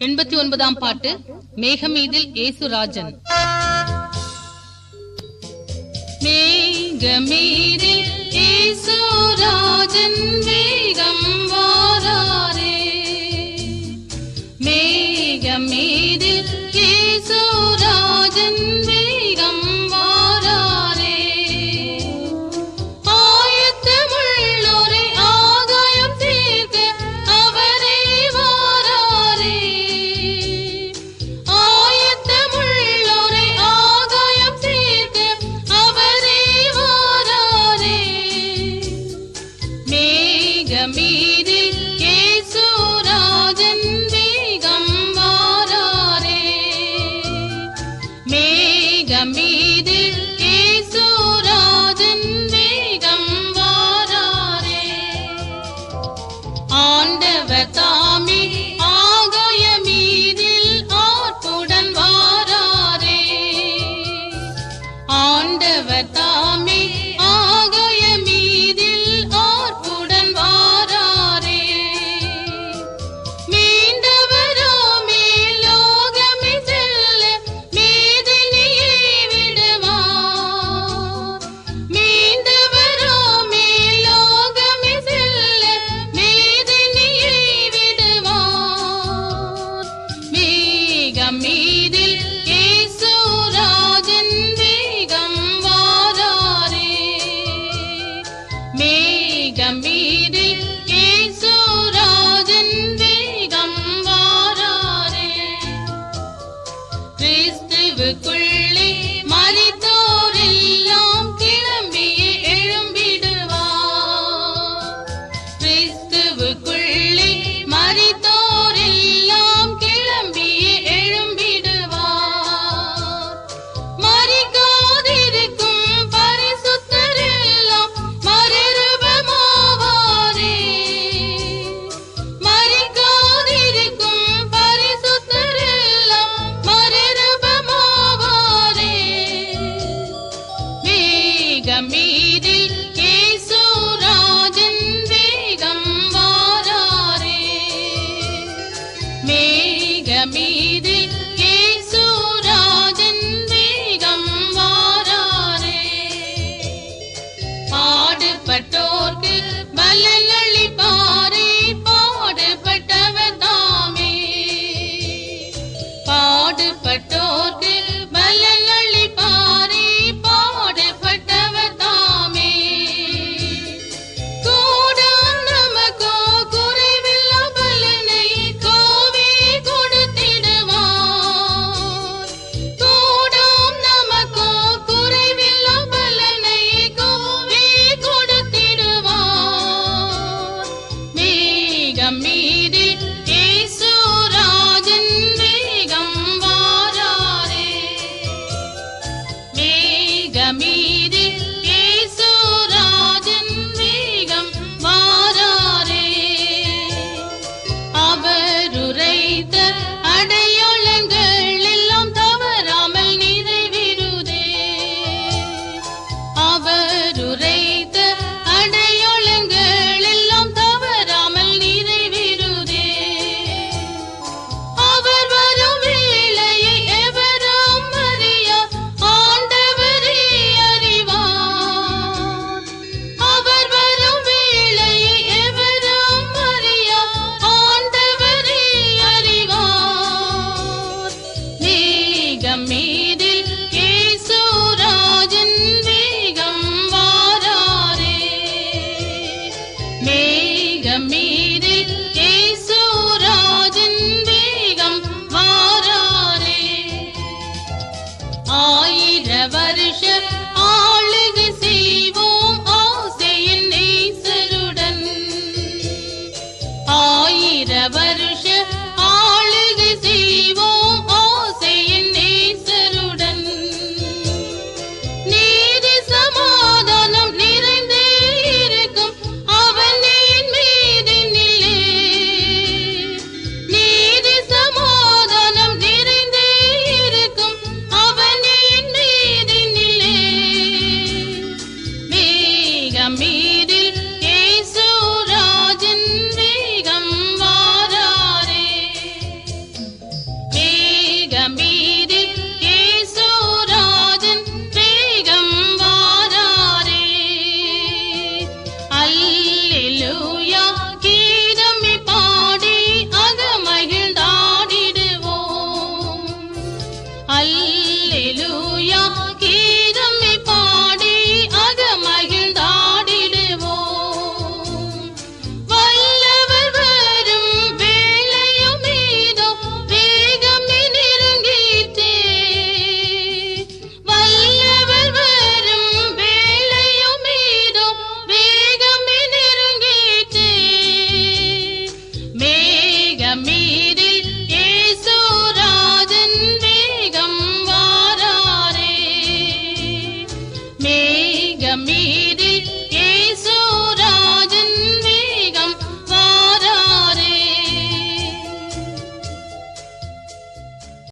எண்பத்தி ஒன்பதாம் பாட்டு மேகமீதில் ஏசுராஜன் மேகமீதில் ஏசுராஜன் வேகம் yummy. me